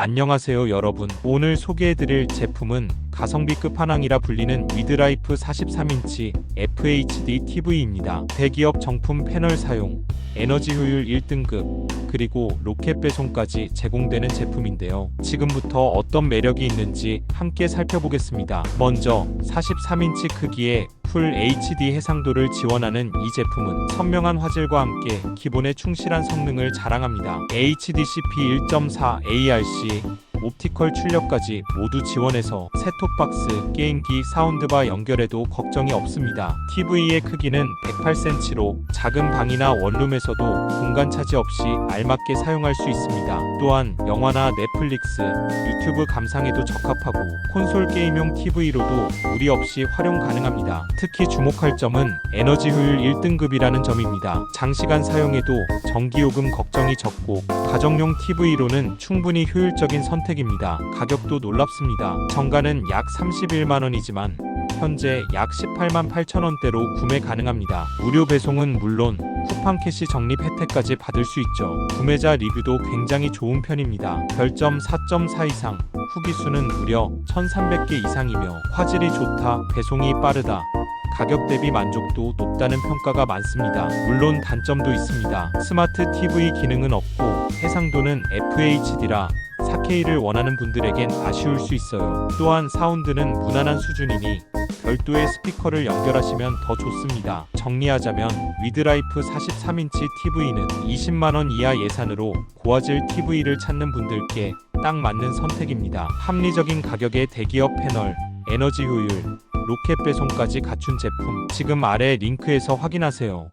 안녕하세요 여러분 오늘 소개해드릴 제품은 가성비 끝판왕이라 불리는 위드라이프 43인치 FHD TV입니다. 대기업 정품 패널 사용, 에너지 효율 1등급, 그리고 로켓 배송까지 제공되는 제품인데요. 지금부터 어떤 매력이 있는지 함께 살펴보겠습니다. 먼저 43인치 크기의 풀 HD 해상도를 지원하는 이 제품은 선명한 화질과 함께 기본에 충실한 성능을 자랑합니다. HDCP 1.4 ARC 옵티컬 출력까지 모두 지원해서 셋톱박스, 게임기, 사운드바 연결해도 걱정이 없습니다. TV의 크기는 108cm로 작은 방이나 원룸에서도 공간 차지 없이 알맞게 사용할 수 있습니다. 또한 영화나 넷플릭스, 유튜브 감상에도 적합하고 콘솔 게임용 TV로도 무리 없이 활용 가능합니다. 특히 주목할 점은 에너지 효율 1등급이라는 점입니다. 장시간 사용해도 전기요금 걱정이 적고 가정용 TV로는 충분히 효율적인 선택 입니다. 가격도 놀랍습니다. 정가는 약 31만 원이지만 현재 약 18만 8천 원대로 구매 가능합니다. 무료 배송은 물론 쿠팡 캐시 적립 혜택까지 받을 수 있죠. 구매자 리뷰도 굉장히 좋은 편입니다. 별점 4.4 이상, 후기 수는 무려 1,300개 이상이며 화질이 좋다, 배송이 빠르다. 가격 대비 만족도 높다는 평가가 많습니다. 물론 단점도 있습니다. 스마트 TV 기능은 없고 해상도는 FHD라 4K를 원하는 분들에겐 아쉬울 수 있어요. 또한 사운드는 무난한 수준이니 별도의 스피커를 연결하시면 더 좋습니다. 정리하자면 위드라이프 43인치 TV는 20만원 이하 예산으로 고화질 TV를 찾는 분들께 딱 맞는 선택입니다. 합리적인 가격의 대기업 패널, 에너지 효율, 로켓 배송까지 갖춘 제품 지금 아래 링크에서 확인하세요.